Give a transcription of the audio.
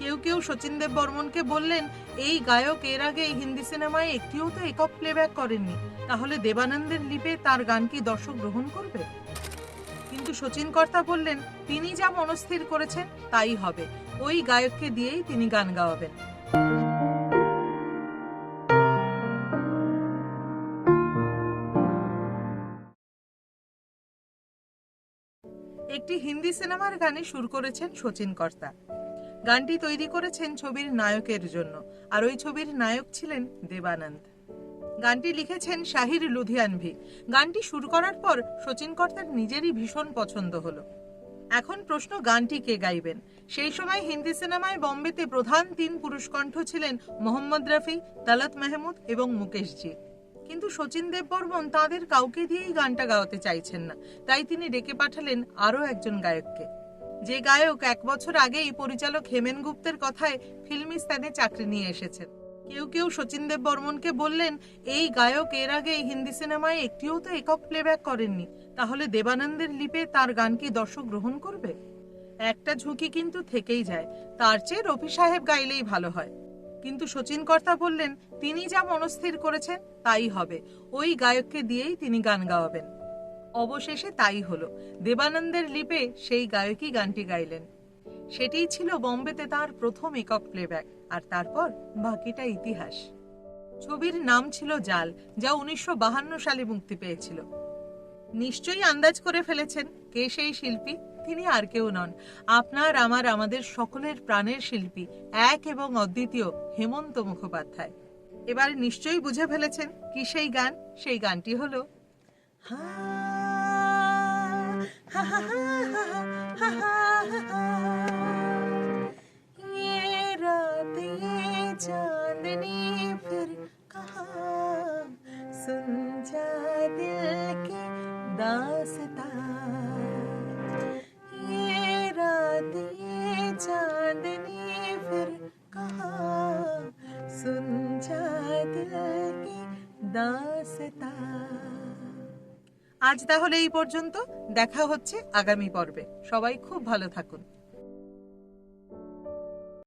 কেউ কেউ শচীন দেব বর্মনকে বললেন, এই গায়ক এর আগে হিন্দি সিনেমায় একটিও তো একক প্লেব্যাক করেননি। তাহলে দেবানন্দের লিপে তার গান কি দর্শক গ্রহণ করবে? কিন্তু শচীন কর্তা বললেন, তিনি যা মনস্থির করেছেন, তাই হবে। ওই গায়ককে দিয়েই তিনি গান গাওয়াবেন। একটি হিন্দি সিনেমার গানে সুর করেছেন শচীন কর্তা। গানটি তৈরি করেছেন ছবির নায়কের জন্য। আর ওই ছবির নায়ক ছিলেন দেবানন্দ। গানটি লিখেছেন শাহির লুধিয়ানভি। গানটি সুর করার পর শচীন কর্তার নিজেরই ভীষণ পছন্দ হলো। এখন প্রশ্ন, গানটি কে গাইবেন? সেই সময় হিন্দি সিনেমায় বম্বেতে প্রধান তিন পুরুষকণ্ঠ ছিলেন মোহাম্মদ রফি তালাত মেহমুদ এবং মুকেশজি কিন্তু শচীন দেব বর্মন তাদের কাউকে দিয়েই গানটা গাওয়াতে চাইছেন না। তাই তিনি ডেকে পাঠালেন আরও একজন গায়ককে। যে গায়ক এক বছর আগেই পরিচালক হেমেন গুপ্তের কথায় ফিল্মিস্তানে চাকরি নিয়ে এসেছেন। কেউ কেউ শচীন দেব বর্মনকে বললেন, এই গায়ক এর আগে হিন্দি সিনেমায় একটিও তো একক প্লেব্যাক করেননি। তাহলে দেবানন্দের লিপে তার গান কি দর্শক গ্রহণ করবে? একটা ঝুঁকি কিন্তু থেকেই যায়। তার চেয়ে রফি সাহেব গাইলেই ভালো হয়। কিন্তু শচীন কর্তা বললেন, তিনি যা মনস্থির করেছেন, তাই হবে। ওই গায়ককে দিয়েই তিনি গান গাওয়াবেন। অবশেষে তাই হলো। দেবানন্দের লিপে সেই গায়কই গানটি গাইলেন। সেটিই ছিল বম্বেতে তার প্রথম একক প্লেব্যাক আর তারপর বাকিটা ইতিহাস। ছবির নাম ছিল জাল, যা উনিশশো সালে মুক্তি পেয়েছিল। নিশ্চয়ই আন্দাজ করে ফেলেছেন কে সেই শিল্পী, তিনি আর কেউ নন। আপনার, আমার, আমাদের সকলের প্রাণের শিল্পী, এক এবং অদ্বিতীয় হেমন্ত মুখোপাধ্যায়। এবার নিশ্চয়ই বুঝে ফেলেছেন কি সেই গান, সেই গানটি হলো হা ha ha ha ये रात ये चांदनी फिर कहा? सुन जा दिल की दासता। ये रात ये चांदनी फिर कहा? सुन जा दिल की दासता। আজ তাহলে এই পর্যন্ত। দেখা হচ্ছে আগামী পর্বে। সবাই খুব ভালো থাকুন।